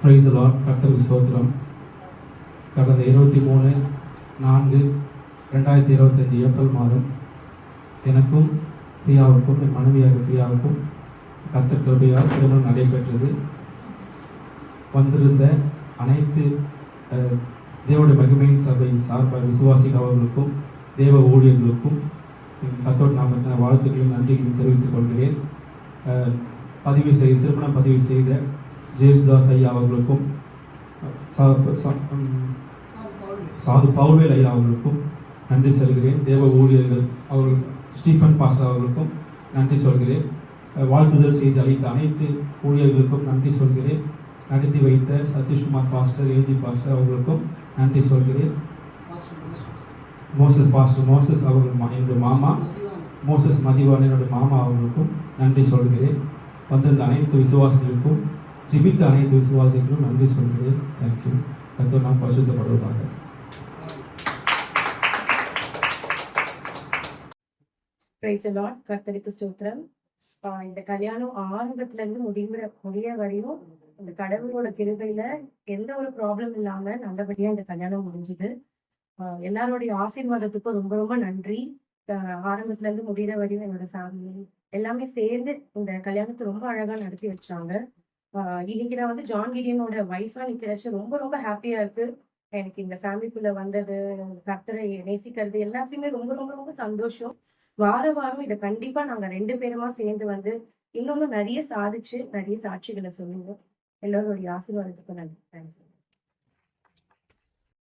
Price Lord கர்த்தருக்கு சோத்திரம் கடந்த இருபத்தி மூணு நான்கு ரெண்டாயிரத்தி இருபத்தஞ்சி ஏப்ரல் மாதம் எனக்கும் பிரியாவுக்கும் என் மனைவியாக பிரியாவுக்கும் கர்த்தர் கிருபையால் திருமணம் நடைபெற்றது. வந்திருந்த அனைத்து அஹ், மகிமையின் சபை சார்பாக விசுவாசிகள் அவர்களுக்கும் தேவ ஊழியர்களுக்கும் கத்தோடு நாமத்தின வாழ்த்துக்களையும் நன்றிகளையும் தெரிவித்துக் கொள்கிறேன். பதிவு செய்து திருமணம் பதிவு செய்த ஜேசுதாஸ் ஐயா அவர்களுக்கும் சா- சாது பவுல்வேல் ஐயா அவர்களுக்கும் நன்றி சொல்கிறேன். தேவ ஊழியர்கள் அவர்கள் ஸ்டீஃபன் பாஸ்டர் அவர்களுக்கும் நன்றி சொல்கிறேன். வாழ்த்துதல் செய்து அளித்த அனைத்து ஊழியர்களுக்கும் நன்றி சொல்கிறேன். நடத்தி வைத்த சதீஷ்குமார் பாஸ்டர் ஏஜி பாஸ்டர் அவர்களுக்கும் நன்றி சொல்கிறேன். மோசஸ் பாஸ்டர் மோசஸ் அவர்கள் மா- என்னுடைய மாமா மோசஸ் மதிவான் என்னுடைய மாமா அவர்களுக்கும் நன்றி சொல்கிறேன். வந்திருந்த அனைத்து விசுவாசிகளுக்கும் ஜிபித்த அனைத்து விசுவாசிகளும் நன்றி சொல்கிறேன் தேங்க்யூ கத்தர் நாம் பரிசுத்தப்படுவதாக. பிரைஸ் ஸ்தோத்திரம். இந்த கல்யாணம் ஆரம்பத்துல இருந்து முடிவுற முடிய வரையும் இந்த கடவுளோட கிருபையில எந்த ஒரு ப்ராப்ளம் இல்லாம நல்லபடியா இந்த கல்யாணம் முடிஞ்சுது. எல்லாருடைய ஆசீர்வாதத்துக்கும் ரொம்ப ரொம்ப நன்றி. ஆரம்பத்துல இருந்து முடிகிற வரையும் என்னோட ஃபேமிலி எல்லாமே சேர்ந்து இந்த கல்யாணத்தை ரொம்ப அழகா நடத்தி வச்சாங்க. இன்னைக்கு நான் வந்து ஜான் கிடியனோட ஒய்ஃபா நிக்கிறச்சு ரொம்ப ரொம்ப ஹாப்பியா இருக்கு. எனக்கு இந்த ஃபேமிலிக்குள்ள வந்தது கர்த்தரை நேசிக்கிறது எல்லாத்துலயுமே ரொம்ப ரொம்ப ரொம்ப சந்தோஷம். வார வாரம் இதை கண்டிப்பா நாங்க ரெண்டு பேருமா சேர்ந்து வந்து இன்னொன்னு நிறைய சாதிச்சு நிறைய சாட்சிகளை சொல்லுவோம். எல்லோருடைய ஆசீர்வாதத்துக்கும் நன்றி. தேங்க்யூ